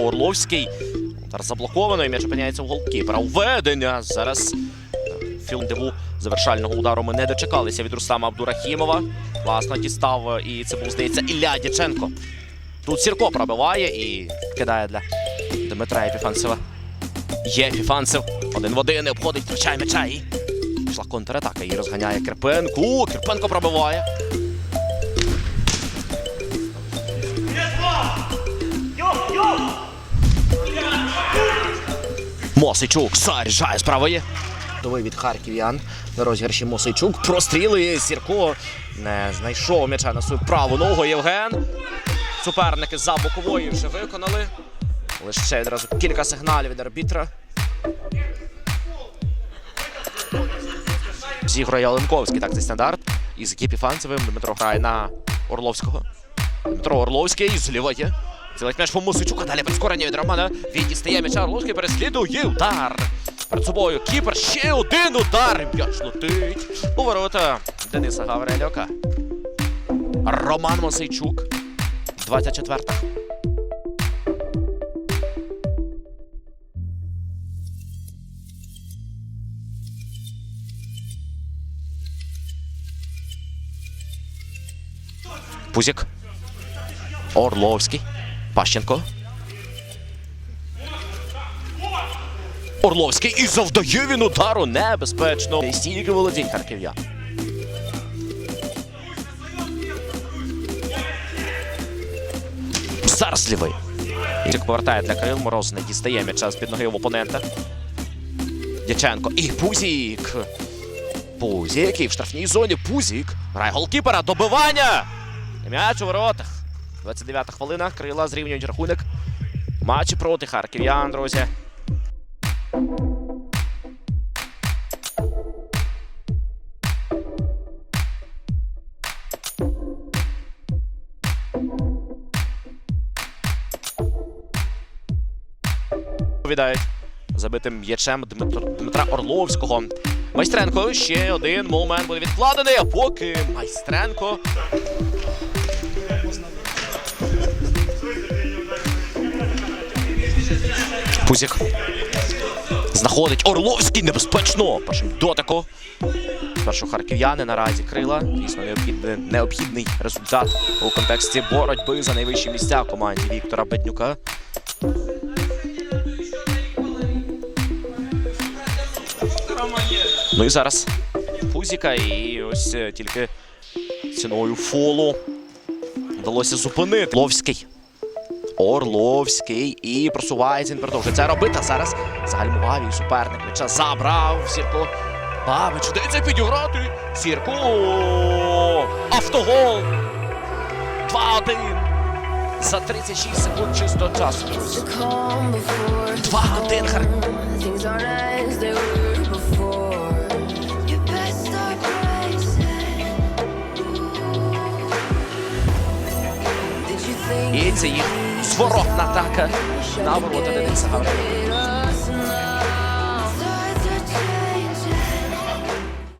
Орловський. Удар заблоковано, і м'яч опиняється у голкіпера. Введення. Зараз е, філдиву завершального удару ми не дочекалися від Рустама Абдурахімова. Класно дістав, е, і це був, здається, Ілля Дяченко. Тут Сірко пробиває і кидає для Дмитра Епіфанцева. Є Епіфанцев. Один в один, не обходить, втрачає м'яча і пішла контратака. Її розганяє Кирпенко. Кирпенко пробиває. Мосичук заряджає з правої. Довий від харків'ян. На розіграші Мосичук. Прострілює Сірко. Не знайшов м'яча на свою праву ногу. Євген. Суперники за бокової вже виконали. Лише відразу кілька сигналів від арбітра. Зіграє Оленковський. Так, це стандарт. Із Гіпіфанцевим. Дмитро грає на Орловського. Дмитро Орловський зліває. Цілить м'яч по Мусичука. Далі прискорення від Романа. Він дістає м'яча. Орловський переслідує. Удар. Перед собою Кіпер. Ще один удар. М'яч летить. У ворота Дениса Гаврилюка. Роман Мосейчук. 24. Пузік. Орловський. Пащенко. Орловський і завдає він удару небезпечно. Стільки володінь харків'ян. Зараз лівий. Ізик повертає для Кирил Мороз, не дістає м'яча з під ноги в опонента. Дяченко і Пузік. Пузік і в штрафній зоні. Пузік. Грає голкіпера. Добивання. М'яч у воротах. 29 хвилина. Крила зрівнюють рахунок. Матчі проти харків'ян, друзі. Відповідають забитим м'ячем Дмитра Орловського. Майстренко ще один момент буде відкладений, а поки Майстренко Пузік. Знаходить Орловський небезпечно. Першим дотику. Спершу харків'яни наразі крила. Дійсно необхідний, необхідний результат у контексті боротьби за найвищі місця команді Віктора Беднюка. Ну і зараз Пузіка, і ось е, тільки ціною фолу вдалося зупинити. Ловський. Орловський і просувається. Він продовжує це робити. А зараз загальмував і суперник. М'яча забрав. Сірко. Бабич, дається підіграти. Сірко. Автогол. 2-1. За 36 секунд чисто часу. друзі. Два один хар. І це їх зворотна атака на ворота Дениса Гаврилюка.